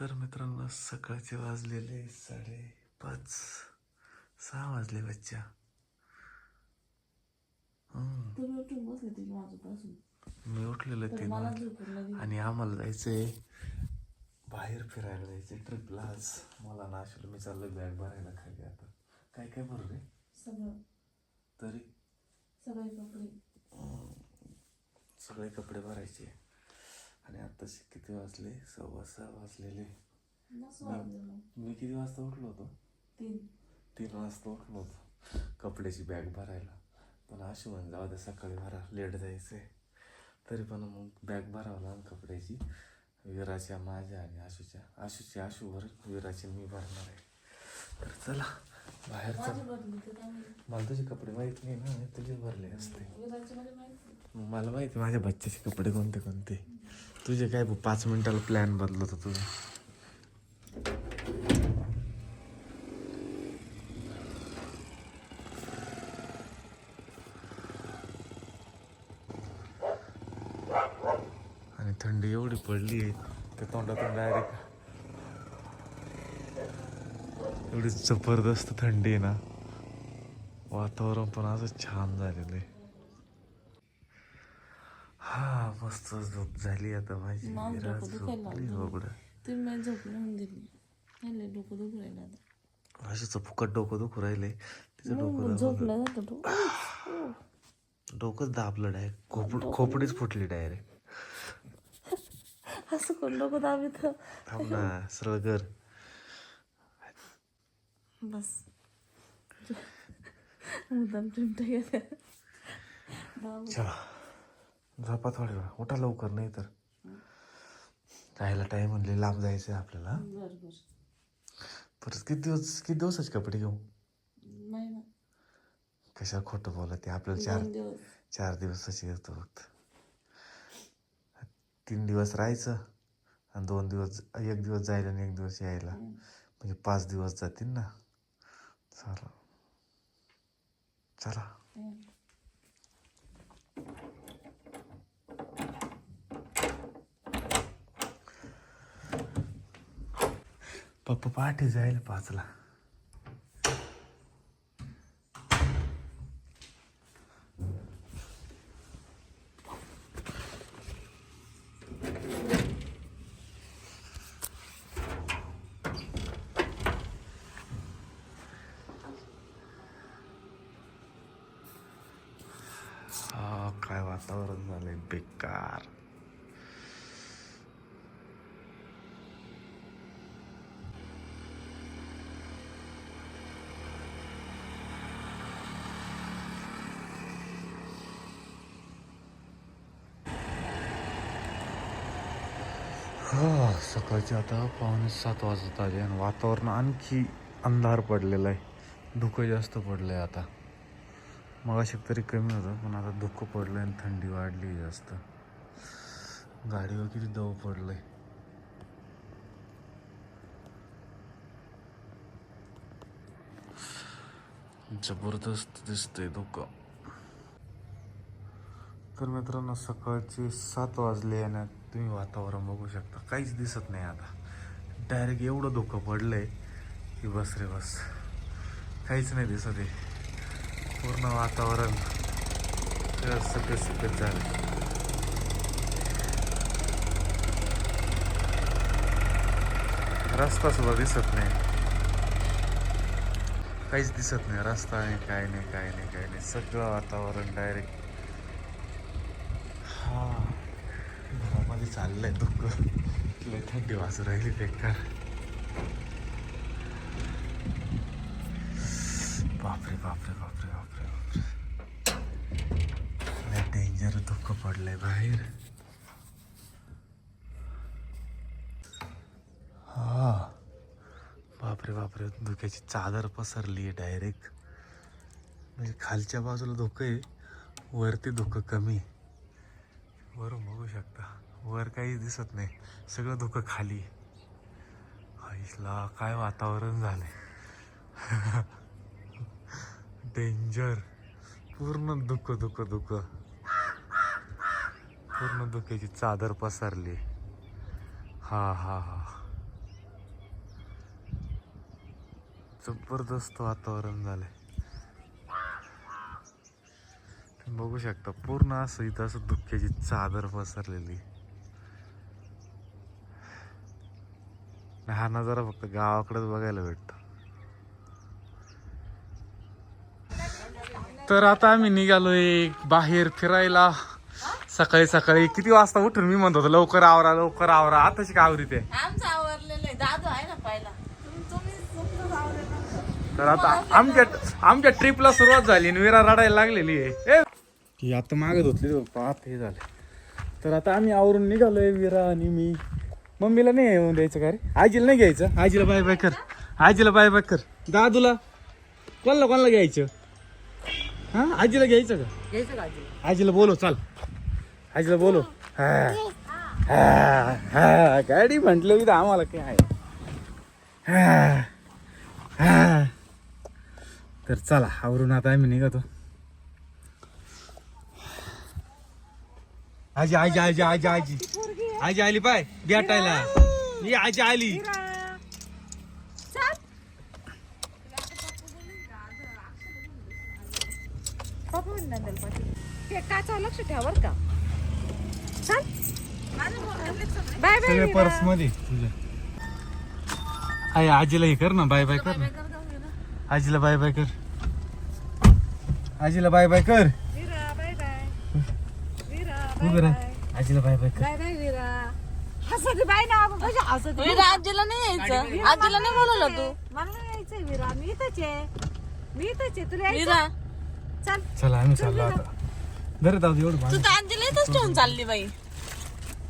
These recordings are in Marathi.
तर मित्रांनो सकाळचे वाजलेले साडे पाच सहा वाजले बच्चा. मी उठलेलो तीन आणि आम्हाला जायचंय बाहेर फिरायला जायचंय. ट्रिपला आज मला नाशिल मी चाललोय बॅग भरायला खाली आता. काय काय भरू रे? सगळं. तरी? सगळे कपडे. सगळे कपडे भरायचे. आणि आत्ताशी किती वाजले? सव्वा सहा वाजलेले. मी किती वाजता उठलो होतो? तीन. तीन वाजता उठलो होतो. कपड्याची बॅग भरायला. पण आशू म्हणे जाऊ द्या सकाळी भरा लेट जायचं आहे तरी पण मग बॅग भरावं लागेल कपड्याची. विराच्या माझ्या आणि आशूच्या. आशूची आशू भर विराची मी भरणार आहे. तर चला. बाहेर चल माझी बदली तर काय माहिती. मला तुझे कपडे माहीत नाही ना मी तुझे भरले असते. मला माहिती माझ्या बच्च्याचे कपडे कोणते कोणते. तुझे काय पाच मिनिटाला प्लॅन बदलत होता तुझा. आणि थंडी एवढी पडली आहे त्या तोंडातून डायरेक्ट एवढी जबरदस्त थंडी आहे ना. वातावरण पण असं छान झालेलं आहे. हा मस्त झोप झाली आता माझी. फुकट डोकं दुखू राहिले तिचं डोकं जातं डोकं. डोकंच दाबलं डायरेक्ट खोपड खोपडीच फुटली डायरेक्ट असं कोण डोकं दाबित? थांब ना सरळ कर. बस. मुद्दाम चिमटा दाब चला. झोपा थोडी वेळ उठा लवकर नाही तर. राहायला टाइम म्हणले लांब जायचं आहे आपल्याला परत किती दिवस किती दिवसाचे कपडे घेऊ? कशा खोटं बोलत आहे? आपल्याला चार चार दिवसाची घेतो फक्त. तीन दिवस राहायचं आणि दोन दिवस एक दिवस जायला आणि एक दिवस यायला. म्हणजे पाच दिवस जातील ना? चला चला हम्म. पप्पा पहाटे जायला पाचला हा काय वातावरण झालंय बेकार हा सकाळचे आता पावणे सात वाजत आले आणि वातावरण आणखी अंधार पडलेलं आहे. धुकं जास्त पडलं आहे आता मग तरी कमी होतं पण आता धुकं पडलं आहे आणि थंडी वाढली जास्त. गाडीवर किती दव पडलंय. जबरदस्त दिसतंय धुकं. तर मित्रांनो सकाळचे सात वाजले आणि तुम्ही वातावरण बघू शकता. काहीच दिसत नाही आता. डायरेक्ट एवढं धुकं पडलंय की बस रे बस. काहीच नाही दिसत आहे. पूर्ण वातावरण सगळं सगळं झालं रस्ता सुद्धा दिसत नाही. काहीच दिसत नाही. रस्ता नाही काय नाही काय नाही काय नाही. सगळं वातावरण डायरेक्ट हा घरामध्ये चाललंय दुःख. लय थंडी वाजू राहिली बेकार बापरे बापरे बापरे बापरे बापरे. लय डेंजर दुःख पडलंय बाहेर. हा. बापरे बापरे धुक्याची चादर पसरली आहे डायरेक्ट म्हणजे खालच्या बाजूला धुकं आहे वरती धुकं कमी वरून बघू शकता. वर काही दिसत नाही. सगळं धुकं खाली. आईला काय वातावरण झालंय. डेंजर पूर्ण दुःख दुःख दुःख पूर्ण दुःखाची चादर पसरली. हा हा हा. जबरदस्त वातावरण झालंय. तुम्ही बघू शकता पूर्ण असं इथं असं दुःखाची चादर पसरलेली. आणि हा नजारा फक्त गावाकडेच बघायला भेटतो. तर आता आम्ही निघालोय बाहेर फिरायला. सकाळी सकाळी किती वाजता उठून मी म्हणतो होतो, लवकर आवरा लवकर आवरा. आताशी का तुमचंच आवरलेलं तर आता आमच्या आमच्या ट्रिपला सुरुवात झाली आणि विरा रडायला लागलेली आहे! ही आता मागत होतली पाहत हे झाले. तर आता आम्ही आवरून निघालोय विरा आणि मी. मम्मीला नाही येऊन द्यायचं का रे? आजीला नाही घ्यायचं. आजीला बाय बाय कर. आजीला बाय बाय कर. दादूला कोणाला कोणाला घ्यायचं? हा? आजीला घ्यायचं का? आजीला? बोलो चाल. आजीला बोलो हा. हा. हा. गाडी म्हटलं की तर आम्हाला काय आहे? हा. हा. तर चला आवरून आता आम्ही निघतो. आजी आजी आजी आजी आजी. आजी आली पाय भेटायला. ही आजी आली. ते काचा लक्ष ठेवा बरं का. चल. बाय बाय सगळे पर्समध्ये तुझ्या आई आजीला हे कर ना बाय बाय कर ना. आजीला बाय बाय कर. आजीला बाय बाय कर. Bye bye. वीरा उभं राह. आजीला बाय बाय कर. Bye bye Veera. हसत बाय ना आपण कशा हसत विरा आजीला नाही यायचं. आजीला नाही बोलवलं तू. मला नाही यायचंय वीरा. मी इथंच आहे. मी इथंच आहे. तुला यायचं? विरा. चल. चला आम्ही चाललो आता. बरं जाऊ दे, एवढं तू. तर आजीला इथंच ठेवून चालली बाई.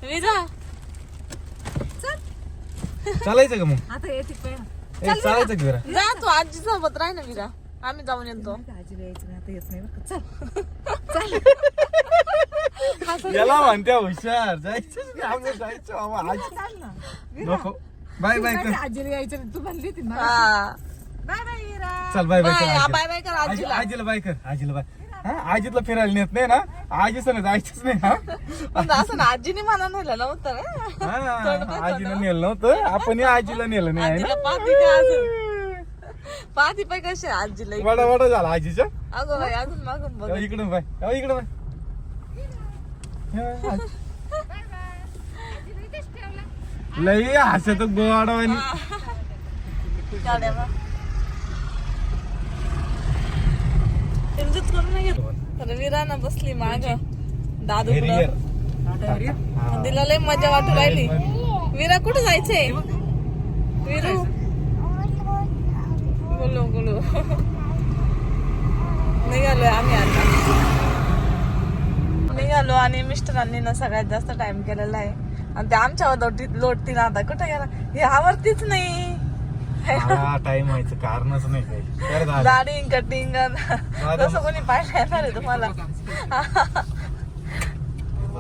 विरा. चालायचं का मग? आता येते पण ए, चालायचं का विरा? जा तू आजी सोबत राह ना विरा. आम्ही जाऊन येतो. आजीला यायचं नाही आता येत नाही बरं का. चल. याला म्हणत्या हुशार जायचं आम्ही जायचं. बाबा आजी चाल ना. नको. बाय बाय कर. आजीला यायचं नाही. तू म्हणली होती ना. हा. Bye bye Veera. चल बाय बाय कर बाय. बाय बाय कर आजी- आजीला. आजीला बाय कर आजीला बाय. हा आजीला फिरायला नेत नाही ना. आजीचं नाही जायचंच नाही हा. पण असं ना आजीने मला नेलं नव्हतं ना हा, आजीला नेलं नव्हतं. आपण या आजीला नेलं नाही आहे आजीला पाहती का अजून? पाहती पाय कशी आहे आजीला ना वडा वडा झाला आजीच्या? अगं बाई अजून मागून बघ. इकडून बाय. इकडून बाय बाय. लई हसत तर विराना बसली माग. दादू हेरियर. पुढं. तिला लय मजा वाटू राहिली. विरा कुठे जायचंय? विरू. बोलो बोलो. निघालोय आम्ही आता. आणि मिस्टरांनी ना सगळ्यात जास्त टाइम केलेला आहे. आणि ते आमच्यावर लोटीत लोटतील आता कुठे गेला? हे आवडतीच नाही. टाइम व्हायचं कारणच नाही काही. दाढी कटिंग तसं कोणी पाहिलं येणार आहे तुम्हाला?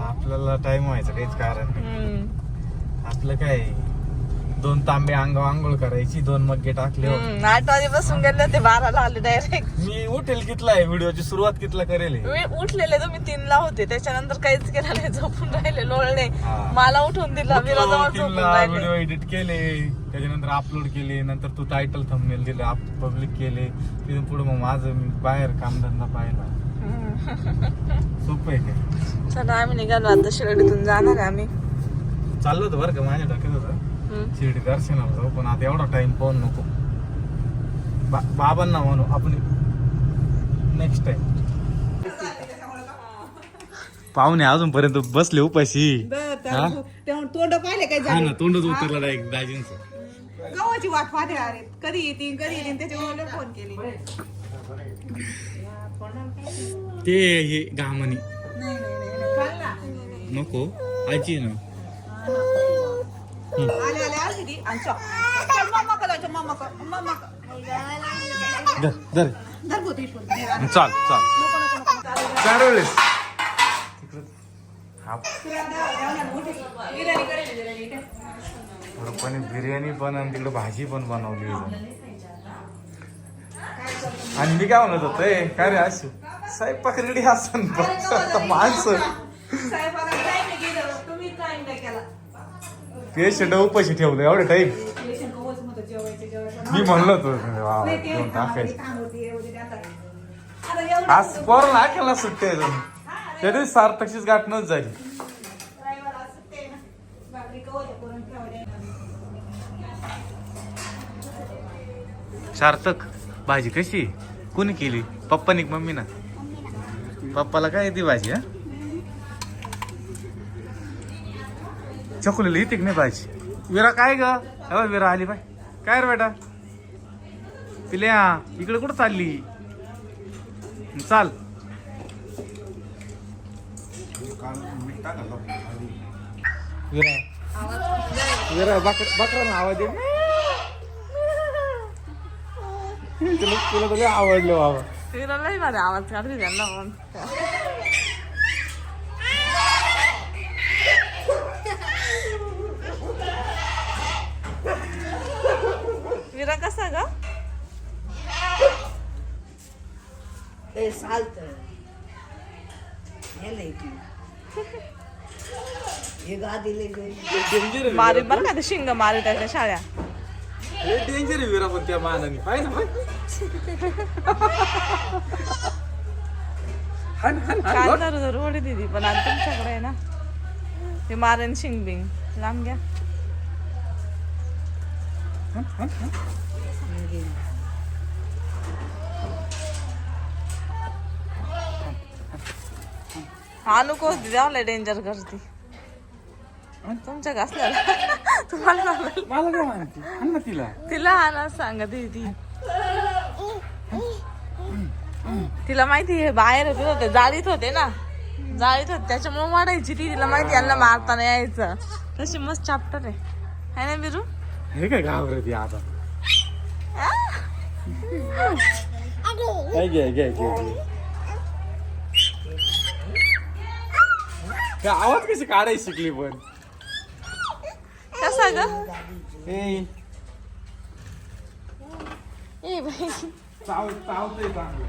आपल्याला टाइम व्हायचं काहीच कारण. आपलं काय दोन तांबे अंगावर आंघोळ करायची दोन मग्गे टाकले हो. हम्म, आठ वाजेपासून गेले ते बाराला आले डायरेक्ट मी उठेल कितला आहे व्हिडिओची सुरुवात कितला करेल हे? उठलेले तुम्ही तीनला होते त्याच्यानंतर काहीच केलं नाही झोपून राहिले लोळले हा. मला उठून दिला विराजवळ उठलो, झोपून तीनला राहिले व्हिडिओ एडिट केले त्याच्यानंतर अपलोड केले नंतर तू टायटल थंबनेल दिले पब्लिक केले तिथून पुढे मग माझं मी बाहेर कामधंदा पाहिला सोपं आहे काय चला आम्ही निघालो आता शिर्डीतून जाणार आहे आम्ही चाललं होतं बरं का माझ्या डोक्यात होतं. शिर्डी दर्शनाला जाऊ पण आता एवढा टाइम पाहून नको. बा- बाबांना म्हणू आपण नेक्स्ट टाइम पाहुणे अजूनपर्यंत बसले उपाशी. हा? तोंड पाहिले काय हा ना तोंडच उतरला डायरेक्ट दाजींचं. गव्हाची वाट पाहते अरे कधी येतील कधी येतील त्याच्यामुळे फोन केली. ते हे घामणी. काल ना. नको आजी ना. आले आले आली ती. आणि चॉक. चल मम्मा का जायचं मम्मा का मम्मा का धर धर. धर भूत इथून. नको चाल चाल. नको नको नको. चालवलेस हा. बिर्याणी करेल बिर्याणी इथे. पण बिर्याणी पण आणि तिकडे भाजी पण बनवली आणि मी काय म्हणत होतो काय रे असू स्वयंपाक रेडी असन माणसं. साहेबाला time नाही गेलं. तुम्ही time नाही केला. पेशंट उपाशी ठेवलं एवढे टाईम मी म्हणलो होतो टाकायचं. आज पोराला केला सुट्टी. त्या दिवशी सार्थकचीच गाठ नच झाली. सार्थक भाजी कशी? कुणी केली? पप्पानी मम्मी ना पप्पाला काय येते भाजी हा? चकुलीला येते की नाही पाहिजे. विरा काय ग? अहो विरा आली बाय. काय रे बेटा? पिल्या इकडे कुठं चालली? चाल. विरा. विरा बकर बकरा आवाज आहे तुला तुला तुला आवडलं बाबा तिला लई आवाज काढते त्यांना पण. ते हे डेंजर मारी बरं का ते शिंग मारी त्याच्या शाळ्या? डेंजर आहे विरा पण त्या मानाने. पाहिजे ना? काय लोट. धरू धरू ओढी दिदी पण आता तुमच्याकडे आहे ना. ते मारेन शिंग बिंग. लांब घ्या. हा नको होती द्यावलं डेंजर करती. तुमच्या घासल्याला. तुम्हाला मला काय ना तिला. तिला ना सांगा दीदी तिला माहिती आहे बाहेर होते होते जाळीत होते ना. जाळीत होते त्याच्यामुळे वाढायची ती. तिला माहिती यांना मारताना यायचं. तशी मस्त चॅप्टर आहे ना बिरू? हे काय घाबरत आता? घ्या घ्या काय आवाज कशी काढायची शिकली पण? कसा ग? चावतंय चांगलं.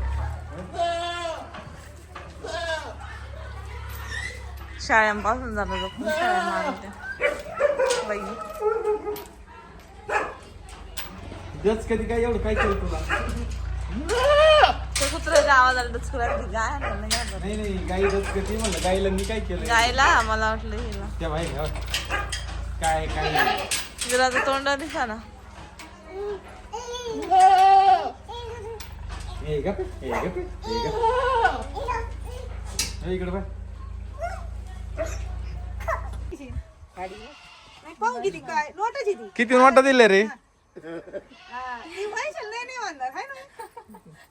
शाळांपासून जाणं जपून शाळा मारते. बाई. जच कधी काय एवढं काय केलं तुला? डचकुला गाय आणलं नाही गाई म्हणलं. गाईला मी काय केलं गायला मला वाटलं हिला. त्या बाई हो. काय काय? विराचं तोंड दिसा ना. हे गप हे गप हे गप. हे इकडे बाय किती नोटा दिले रे?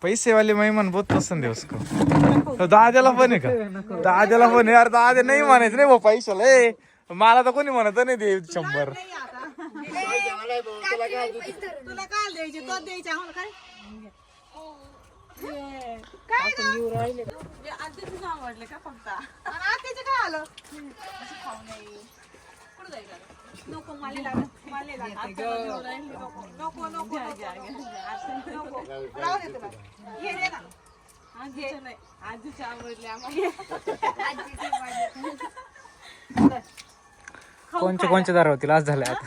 पैसे वाले मेहमान बहुत पसंद है उसको तो दादाला पण आहे का दादाला पण आहे यार दादा नाही म्हणायचं नाही भाऊ पैशाला ए मला तर कोणी म्हणत नाही दे शंभर तुला काय द्यायचे तो द्यायचे आम्हाला काय काय गं? आवडले का फक्त आणि आत्याचं काय आलं नको मला लागत मला लागत नको नको नको नको. राहू दे तुला. हे दे ना. आधीच आवडले आम्हाला. कोणचे कोणचे दार होतील? आज झाले आता.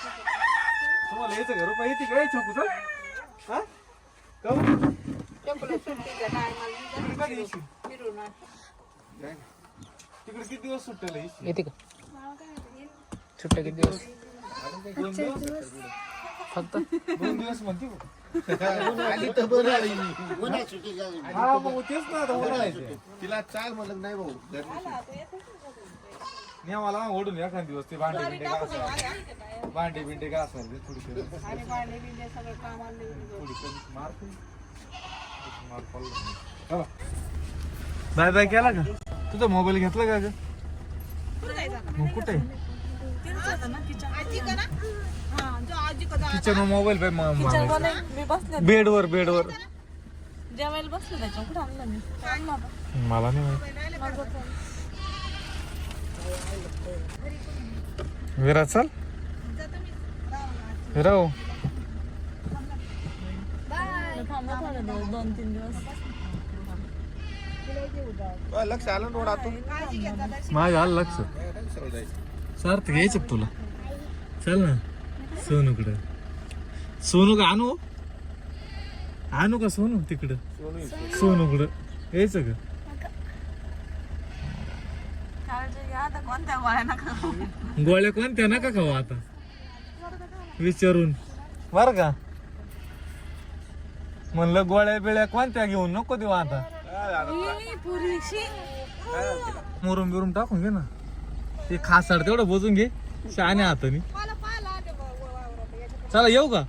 तुम्हाला यायचं का रुपये येते काय सर हा टायमाला मी कधी येशील? आले. तिकडे किती दिवस सुट्ट्याला येशील? येते का सुट्ट्या किती दिवस दोन दिवस फक्त दोन दिवस म्हणते बघ. हा मग तेच ना आता उन्हाळ्याचं. तिला चाल म्हणलं नाही भाऊ नाही मला ओढून एखाद दिवस ते भांडे बिंडे का भांडे बिंडे का ते थोडी कमी. आणि भांडे बिंडे सगळं काम आले थोडी कमी. मारते मार पडला. चला. बाय बाय केला का? तुझा मोबाईल घेतला का ग? मग कुठे? आजी का ना हा किचन मोबाईल बाय किचन मी बसले बेडवर बेडवर जेवायला बसले त्याच्या कुठं आणलं मी. मला नाही माहिती. माझं phone. विरा चल. विरा हो. होते दोन दोन तीन दिवस. लक्ष आलं माझ्या आलं लक्ष. सार्थ घ्यायचं तुला? चल ना. सोनूकडं सोनू का आणू? आणू का सोनू तिकडं? सोनूकडं यायचं का? आता कोणत्या गोळ्या कोणत्या नका खाऊ आता. विचारून. बर का? म्हणलं गोळ्या बिळ्या कोणत्या घेऊन नको देऊ आता. मुरुम बिरुम टाकून घे ना. ते खासाड तेवढं बोजून घे. शहाण्या हातानी मला पाहिला ते व- व- वावरात याच्यात. चला येऊ का?